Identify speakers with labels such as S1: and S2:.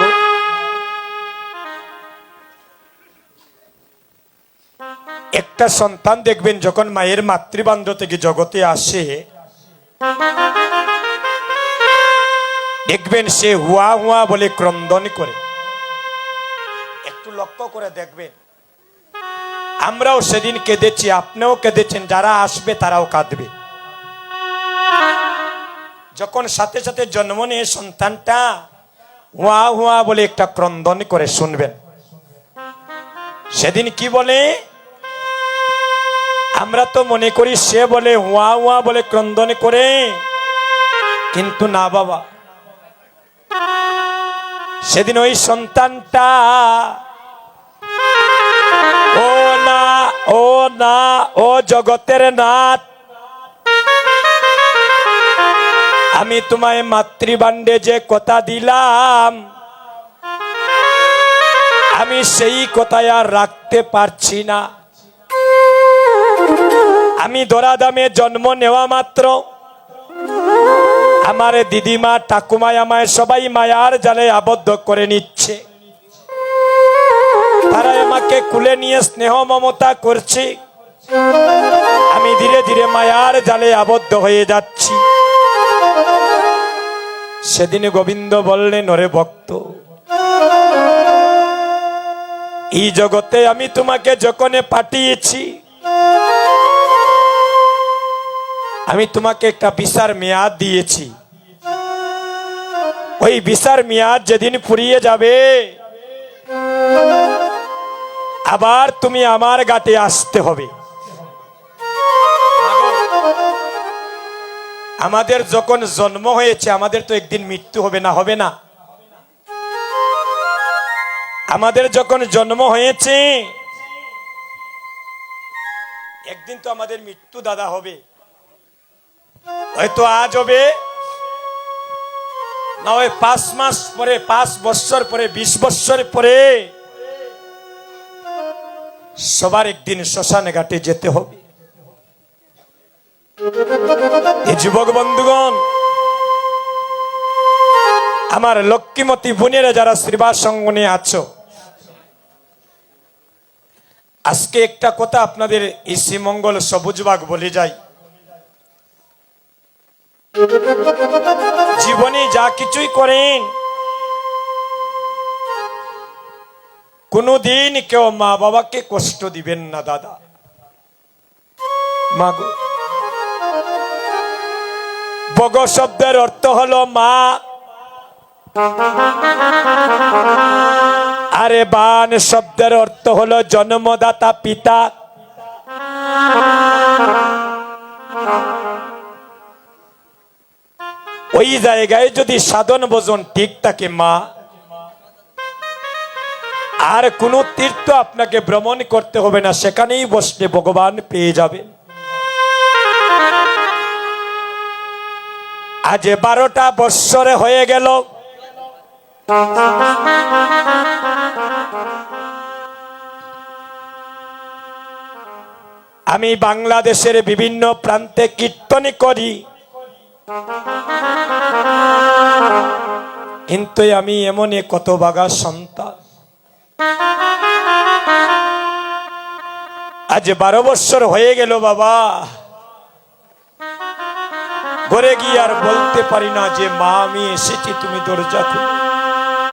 S1: মাগো একটা সন্তান দেখবেন যখন মায়ের মাতৃবান্ধ থেকে জগতে আসে, দেখবেন সে হুয়া হুয়া বলে ক্রন্দন করে। একটু লক্ষ্য করে দেখবেন। আমরাও সেদিন কেঁদেছি, আপনিও কেঁদেছেন, যারা আসবে তারাও কাঁদবে। যখন সাথে সাথে জন্ম নিয়ে সন্তানটা হুয়া হুয়া বলে একটা ক্রন্দন করে শুনবেন। সেদিন কি বলে? আমরা তো মনে করি সে বলে হুয়া হুয়া বলে ক্রন্দন করে। কিন্তু না বাবা। সেদিন ওই সন্তানটা ও না ও না, ও জগতের নাথ। আমি তোমায় মাতৃবান্ডে যে কথা দিলাম, আমি সেই কথায় আর রাখতে পারছি না। আমি দরা দামে জন্ম নেওয়া মাত্র। আমার দিদিমা ঠাকুমায় আমায় সবাই মায়ার জালে আবদ্ধ করে নিচ্ছে। তারা আমাকে কুলে নিয়ে স্নেহ মমতা করছে। আমি ধীরে ধীরে মায়ার জালে আবদ্ধ হয়ে যাচ্ছি। সেদিন গোবিন্দ বললেন ওরে ভক্ত, এই জগতে আমি তোমাকে যখন পাঠিয়েছি, আমি তোমাকে একটা বিচার মেয়াদ দিয়েছি। ওই বিচার মেয়াদ যেদিন ফুরিয়ে যাবে, আবার তুমি আমার গাটে আসতে হবে। আমাদের যখন জন্ম হয়েছে, আমাদের তো একদিন মৃত্যু হবে না হবে না। আমাদের যখন জন্ম হয়েছে, একদিন তো আমাদের মৃত্যু দাদা হবে। হয়তো আজ হবে, না ওই পাঁচ মাস পরে, পাঁচ বছর পরে, বিশ বছর পরে। সবার একদিন শ্মশানে ঘাটে যেতে হবে। যুবক বন্ধুগণ, আমার লক্ষ্মীমতী বোনেরা যারা শ্রীবাস সঙ্গনে আছো, আজকে একটা কথা আপনাদের এই শ্রীমঙ্গল সবুজবাগ বলে যাই। জীবনে যা কিছুই করেন, কোনদিন কেউ মা বাবাকে কষ্ট দিবেন না, দাদা। মাগো বগ শব্দের অর্থ হলো মা। আরে বান, শব্দের অর্থ হলো জন্মদাতা পিতা। ওই জায়গায় যদি সাধন ভোজন ঠিক থাকে মা, আর কোন তীর্থ আপনাকে ভ্রমণ করতে হবে না, সেখানেই বসলে ভগবান পেয়ে যাবে। আজ বারোটা বৎসরে হয়ে গেল। আমি বাংলাদেশের বিভিন্ন প্রান্তে কীর্তনী করি। কিন্তু আমি এমনই কত বাগা সন্তান। আজ বারো বৎসর হয়ে গেল বাবা। ঘরে গিয়ে আর বলতে পারি না যে মা আমি এসেছি তুমি দরজা খুলো।